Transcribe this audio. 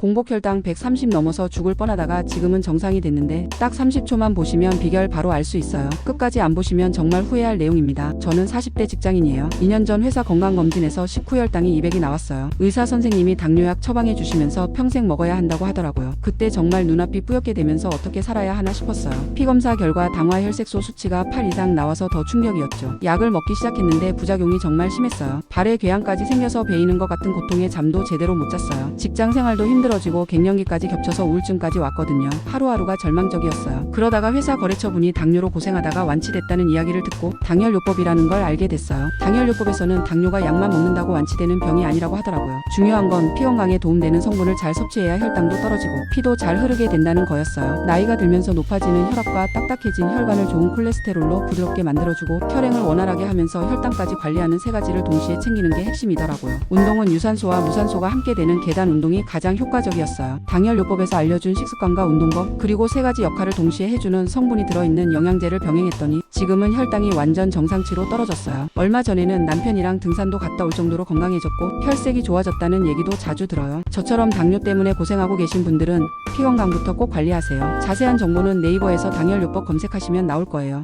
공복혈당 130 넘어서 죽을 뻔하다가 지금은 정상이 됐는데 딱 30초만 보시면 비결 바로 알 수 있어요. 끝까지 안 보시면 정말 후회할 내용입니다. 저는 40대 직장인이에요. 2년 전 회사 건강검진에서 식후 혈당이 200이 나왔어요. 의사 선생님이 당뇨약 처방해 주시면서 평생 먹어야 한다고 하더라고요. 그때 정말 눈앞이 뿌옇게 되면서 어떻게 살아야 하나 싶었어요. 피 검사 결과 당화 혈색소 수치가 8 이상 나와서 더 충격이었죠. 약을 먹기 시작했는데 부작용이 정말 심했어요. 발에 궤양까지 생겨서 베이는 것 같은 고통에 잠도 제대로 못 잤어요. 직장 생활도 힘들어 지고 갱년기까지 겹쳐서 우울증까지 왔거든요. 하루하루가 절망적이었어요. 그러다가 회사 거래처 분이 당뇨로 고생하다가 완치됐다는 이야기를 듣고 당혈요법이라는 걸 알게 됐어요. 당혈요법에서는 당뇨가 약만 먹는다고 완치되는 병이 아니라고 하더라고요. 중요한 건 피 건강에 도움되는 성분을 잘 섭취해야 혈당도 떨어지고 피도 잘 흐르게 된다는 거였어요. 나이가 들면서 높아지는 혈압과 딱딱해진 혈관을 좋은 콜레스테롤로 부드럽게 만들어주고 혈행을 원활하게 하면서 혈당까지 관리하는 세 가지를 동시에 챙기는 게 핵심이더라고요. 운동은 유산소와 무산소가 함께 되는 계단 운동이 가장 효과적이 었어요. 당혈요법에서 알려준 식습관과 운동법 그리고 세 가지 역할을 동시에 해주는 성분이 들어있는 영양제를 병행했더니 지금은 혈당이 완전 정상치로 떨어졌어요. 얼마 전에는 남편이랑 등산도 갔다 올 정도로 건강해졌고 혈색이 좋아졌다는 얘기도 자주 들어요. 저처럼 당뇨 때문에 고생하고 계신 분들은 피 건강부터 꼭 관리하세요. 자세한 정보는 네이버에서 당혈요법 검색하시면 나올 거예요.